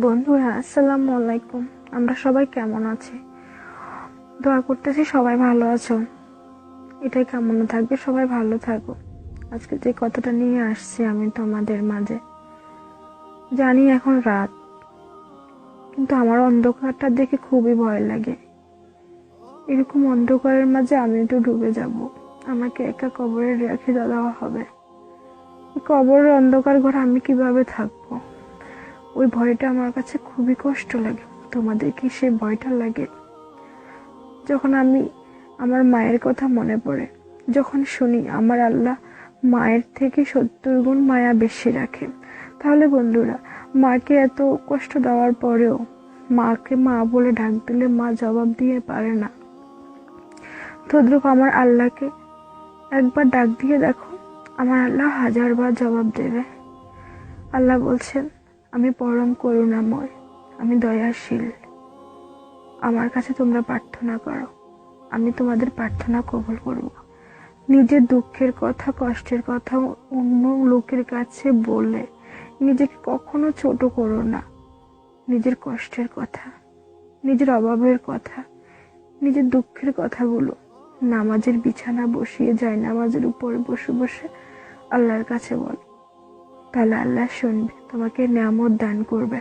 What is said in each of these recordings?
বন্ধুরা, আসসালামু আলাইকুম। আমরা সবাই কেমন আছি? দোয়া করতেছি সবাই ভালো আছো। এটাই কেমন থাকবে, সবাই ভালো থাকো আজকে যে কথাটা নিয়ে আসছি আমি তোমাদের মাঝে, জানি এখন রাত, কিন্তু আমার অন্ধকারটা দেখে খুবই ভয় লাগে। এরকম অন্ধকারের মাঝে আমি তো ডুবে যাব। আমাকে একা কবরে রেখে দেওয়া হবে। কবরের অন্ধকার ঘরে আমি কীভাবে থাকব? ওই ভয়টা আমার কাছে খুবই কষ্ট লাগে। তোমাদের কি সেই ভয়টা লাগে? যখন আমি আমার মায়ের কথা মনে পড়ে, যখন শুনি আমার আল্লাহ মায়ের থেকে সত্তর গুণ মায়া বেশি রাখে, তাহলে বন্ধুরা, মাকে এত কষ্ট দেওয়ার পরেও মাকে মা বলে ডাক দিলে মা জবাব দিয়ে পারে না। তদ্রুপ আমার আল্লাহকে একবার ডাক দিয়ে দেখো, আমার আল্লাহ হাজারবার জবাব দেবে। আল্লাহ বলছেন আমি পরম করুণাময়, আমি দয়াশীল। আমার কাছে তোমরা প্রার্থনা করো, আমি তোমাদের প্রার্থনা কবল করব। নিজের দুঃখের কথা, কষ্টের কথা অন্য লোকের কাছে বলে নিজেকে কখনো ছোট করো না। নিজের কষ্টের কথা, নিজের অভাবের কথা, নিজের দুঃখের কথাগুলো নামাজের বিছানা বসিয়ে যায়, নামাজের উপরে বসে বসে আল্লাহর কাছে বল। তাহলে আল্লাহ শুনবে, তোমাকে নিয়ামত দান করবে।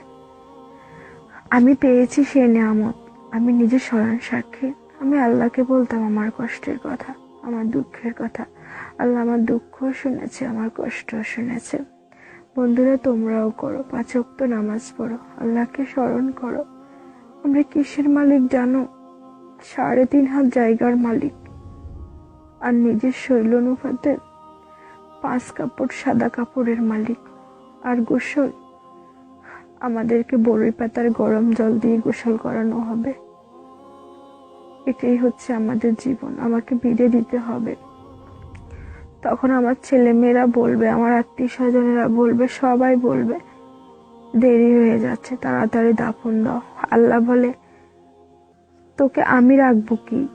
আমি পেয়েছি সেই নিয়ামত, আমি নিজে স্মরণ সাক্ষী। আমি আল্লাহকে বলতাম আমার কষ্টের কথা, আমার দুঃখের কথা। আল্লাহ আমার দুঃখ শুনেছে, আমার কষ্ট শুনেছে। বন্ধুরা, তোমরাও করো পাঁচক তো নামাজ পড়ো, আল্লাহকে স্মরণ করো। আমরা কিসের মালিক জানো? সাড়ে তিন হাত জায়গার মালিক। আর নিজের শৈল অনুপাতে পাঁচ কাপড় সাদা কাপড়ের মালিক। আর গোসল। আমাদেরকে বড়ই পাতার গরম জল দিয়ে গোসল করানো হবে। এটাই হচ্ছে আমাদের জীবন। আমাকে বিদে দিতে হবে। তখন আমার ছেলেমেয়েরা বলবে, আমার আত্মীয় স্বজনেরা বলবে, সবাই বলবে, দেরি হয়ে যাচ্ছে, তাড়াতাড়ি দাফন দাও। আল্লাহ বলে, তোকে আমি রাখব কি?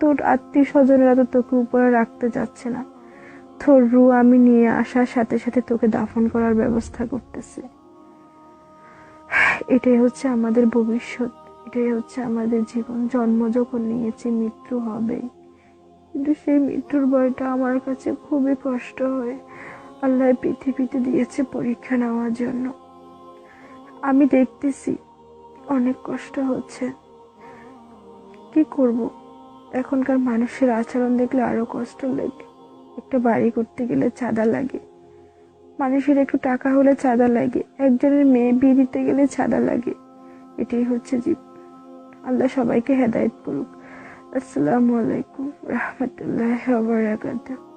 তোর আত্মীয় স্বজনেরা তো তোকে উপরে রাখতে যাচ্ছে না। তোর রু আমি নিয়ে আসার সাথে সাথে তোকে দাফন করার ব্যবস্থা করতেছে। এটাই হচ্ছে আমাদের ভবিষ্যৎ। এটাই হচ্ছে আমাদের জীবন। জন্ম যখন নিয়েছি, মৃত্যু হবেই। কিন্তু সেই মৃত্যুর ভয়টা আমার কাছে খুবই কষ্ট হয়। আল্লাহ পৃথিবীতে দিয়েছে পরীক্ষা নেওয়ার জন্য। আমি দেখতেছি অনেক কষ্ট হচ্ছে। কি করব? এখনকার মানুষের আচরণ দেখলে আরও কষ্ট লাগে। একটা বাড়ি করতে গেলে চাঁদা লাগে। মানুষের একটু টাকা হলে চাঁদা লাগে। একজনের মেয়ে বিয়ে দিতে গেলে চাঁদা লাগে। এটাই হচ্ছে জীব। আল্লাহ সবাইকে হেদায়ত করুক। আসসালামু আলাইকুম রহমতুল্লাহ